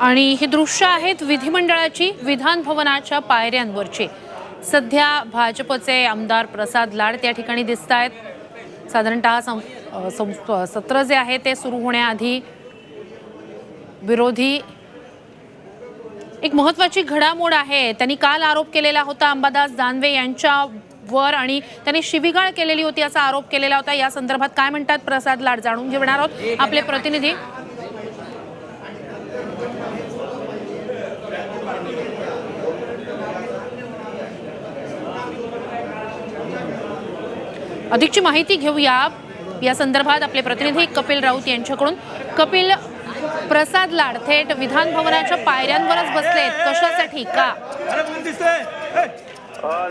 आणि ही दृश्य आहेत विधिमंडळाची विधान भवनाच्या पायऱ्यांवरची. सध्या भाजपचे आमदार प्रसाद लाड त्या ठिकाणी दिसत आहेत. साधारणतः सं सत्र जे आहे ते सुरू होण्याआधी विरोधी एक महत्वाची घडामोड आहे. त्यांनी काल आरोप केलेला होता अंबादास दानवे यांच्यावर आणि त्यांनी शिबिगाळ केलेली होती असा आरोप केलेला होता. या संदर्भात काय म्हणतात प्रसाद लाड जाणून घेणार आहोत आपले प्रतिनिधी. अधिकची माहिती घेऊया. या संदर्भात आपले प्रतिनिधी कपिल राऊत यांच्याकडून. कपिल प्रसाद लाड थेट विधान भवनाच्या पायऱ्यांवरच बसलेत. कशासाठी? का?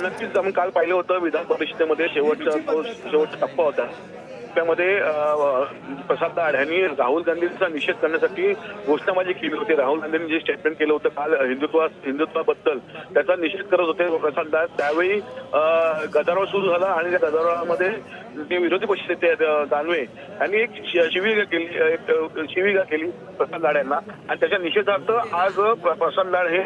नक्कीच आपण काल पाहिलं होतं विधान परिषदेमध्ये शेवटचा तो शेवटचा टप्पा होता. टप्प्यामध्ये प्रसाद लाड यांनी राहुल गांधींचा निषेध करण्यासाठी घोषणाबाजी केली होती. राहुल गांधींनी जे स्टेटमेंट केलं होतं काल हिंदुत्वा हिंदुत्वाबद्दल त्याचा निषेध करत होते प्रसाद लाड त्यावेळी गदारोळ सुरू झाला आणि त्या गदारोळामध्ये जे विरोधी पक्ष नेते दानवे यांनी एक शि- केली एक अ, केली प्रसाद लाड यांना. आणि त्याच्या निषेधार्थ आज प्रसाद लाड हे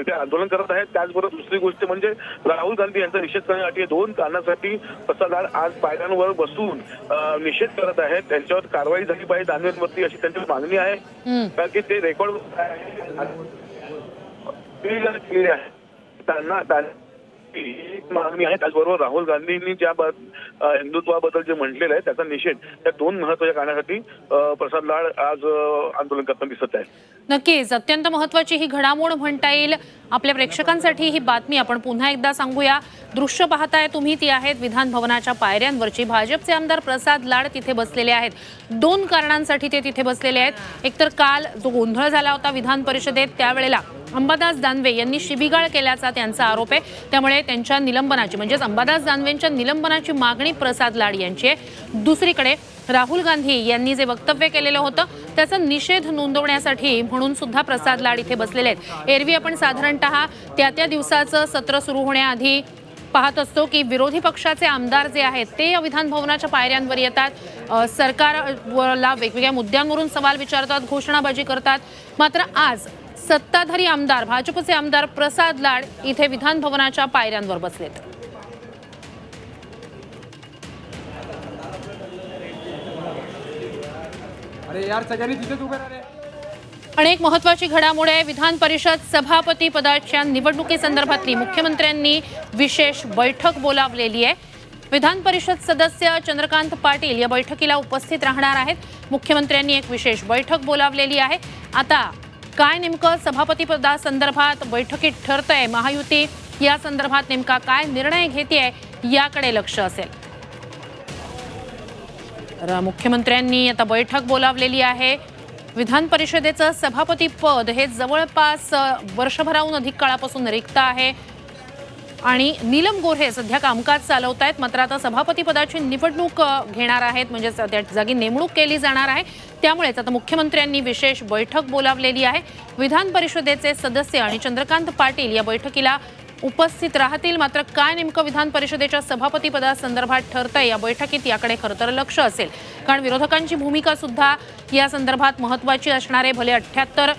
इथे आंदोलन करत आहेत. त्याचबरोबर दुसरी गोष्ट म्हणजे राहुल गांधी यांचा निषेध करण्यासाठी दोन कारणासाठी प्रसाद लाड आज पायऱ्यांवर बसून निषेध करत आहेत. त्यांच्यावर कारवाई झाली पाहिजे दानवेंवरती अशी त्यांची मागणी आहे. कारण की ते रेकॉर्ड त्यांना मागणी आहे त्याचबरोबर राहुल गांधींनी ज्या हिंदुत्वाबद्दल जे म्हटलेलं आहे त्याचा निषेध त्या दोन महत्त्वाच्या कारणासाठी प्रसाद लाड आज आंदोलन करताना दिसत आहे नक्कीच. अत्यंत महत्वाची ही घडामोड म्हणता येईल. आपल्या प्रेक्षकांसाठी ही बातमी आपण पुन्हा एकदा सांगूया. दृश्य पाहताय तुम्ही ती आहेत विधान भवनाच्या पायऱ्यांवरची. भाजपचे आमदार प्रसाद लाड तिथे बसलेले आहेत. दोन कारणांसाठी ते तिथे बसलेले आहेत. एकतर काल जो गोंधळ झाला होता विधान परिषदेत त्यावेळेला अंबादास दानवे यांनी शिबिगाळ केल्याचा त्यांचा आरोप आहे. त्यामुळे त्यांच्या निलंबनाची म्हणजेच अंबादास दानवेंच्या निलंबनाची मागणी प्रसाद लाड यांची आहे. दुसरीकडे राहुल गांधी यांनी जे वक्तव्य केलेलं होतं त्याचा निषेध नोंदवण्यासाठी म्हणून सुद्धा प्रसाद लाड इथे बसलेले आहेत. एरवी आपण साधारणतः त्या त्या दिवसाचं सत्र सुरू होण्याआधी पाहत असतो की विरोधी पक्षाचे आमदार जे आहेत ते विधान भवनाच्या पायऱ्यांवर येतात. सरकारला वेगवेगळ्या मुद्द्यांवरून सवाल विचारतात घोषणाबाजी करतात. मात्र आज सत्ताधारी आमदार भाजपचे आमदार प्रसाद लाड इथे विधान भवनाच्या पायऱ्यांवर बसलेत. अनेक महत्वाची घडामोड विधान परिषद सभापती पदाच्या निवडणुकीसंदर्भातली मुख्यमंत्र्यांनी विशेष बैठक बोलावलेली आहे. विधान परिषद सदस्य चंद्रकांत पाटील या बैठकीला उपस्थित राहणार आहेत. मुख्यमंत्र्यांनी एक विशेष बैठक बोलावलेली आहे. आता काय नेमकं सभापती पदासंदर्भात बैठकीत ठरतंय? महायुती या संदर्भात नेमका काय निर्णय घेते याकडे लक्ष असेल. तर मुख्यमंत्र्यांनी आता बैठक बोलावलेली आहे. विधान परिषदेचं सभापती पद हे जवळपास वर्षभराहून अधिक काळापासून रिक्त आहे. आणि नीलम गोऱ्हे सध्या कामकाज चालवत आहेत मात्र आता सभापतीपदाची निवडणूक घेणार आहेत. म्हणजे त्या जागी नेमणूक केली जाणार आहे. त्यामुळेच आता मुख्यमंत्र्यांनी विशेष बैठक बोलावलेली आहे. विधान परिषदेचे सदस्य आणि चंद्रकांत पाटील या बैठकीला उपस्थित राहतील. मात्र काय नेमकं विधान परिषदेच्या सभापतीपदासंदर्भात ठरतंय या बैठकीत याकडे खरं तर लक्ष असेल. कारण विरोधकांची भूमिका सुद्धा या संदर्भात महत्वाची असणारे भले अठ्ठ्याहत्तर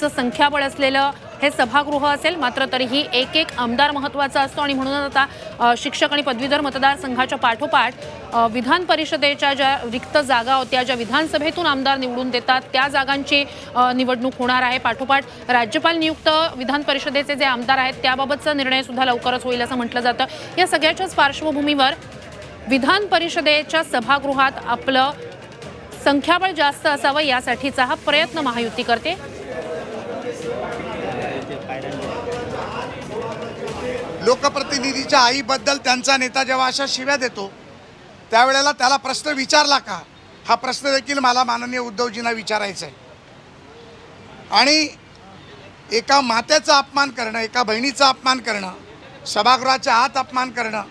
चं संख्याबळ असलेलं हे सभागृह असेल मात्र तरीही एक एक आमदार महत्त्वाचा असतो आणि म्हणूनच आता शिक्षक आणि पदवीधर मतदारसंघाच्या पाठोपाठ विधान परिषदेच्या ज्या रिक्त जागा होत्या ज्या विधानसभेतून आमदार निवडून देतात त्या जागांची निवडणूक होणार आहे. पाठोपाठ राज्यपाल नियुक्त विधान परिषदेचे जे आमदार आहेत त्याबाबतचा निर्णय सुद्धा लवकरच होईल असं म्हटलं जातं. या सगळ्याच्याच पार्श्वभूमीवर विधान परिषदेच्या सभागृहात आपलं संख्याबळ जास्त असावं यासाठीचा हा प्रयत्न महायुती करते. लोकप्रतिनिधीच्या आईबद्दल त्यांचा नेता जेव्हा अशा शिव्या देतो त्यावेळेला त्याला प्रश्न विचारला का? हा प्रश्न देखील मला माननीय उद्धवजींना विचारायचा आहे. आणि एका मात्याचा अपमान करणं एका बहिणीचा अपमान करणं सभागृहाच्या आत अपमान करणं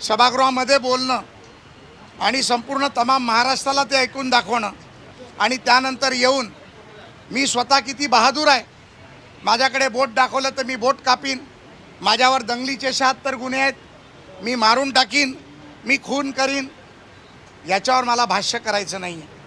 सभागृहामध्ये बोलणं आणि संपूर्ण तमाम महाराष्ट्राला ते ऐकून दाखवणं आणि त्यानंतर येऊन मी स्वतः किती बहादूर आहे माझ्याकडे बोट दाखवलं तर मी बोट कापीन. माझ्यावर दंगलीचे शहात्तर गुन्हे आहेत. मी मारून टाकीन. मी खून करीन. याच्यावर मला भाष्य करायचं नाही आहे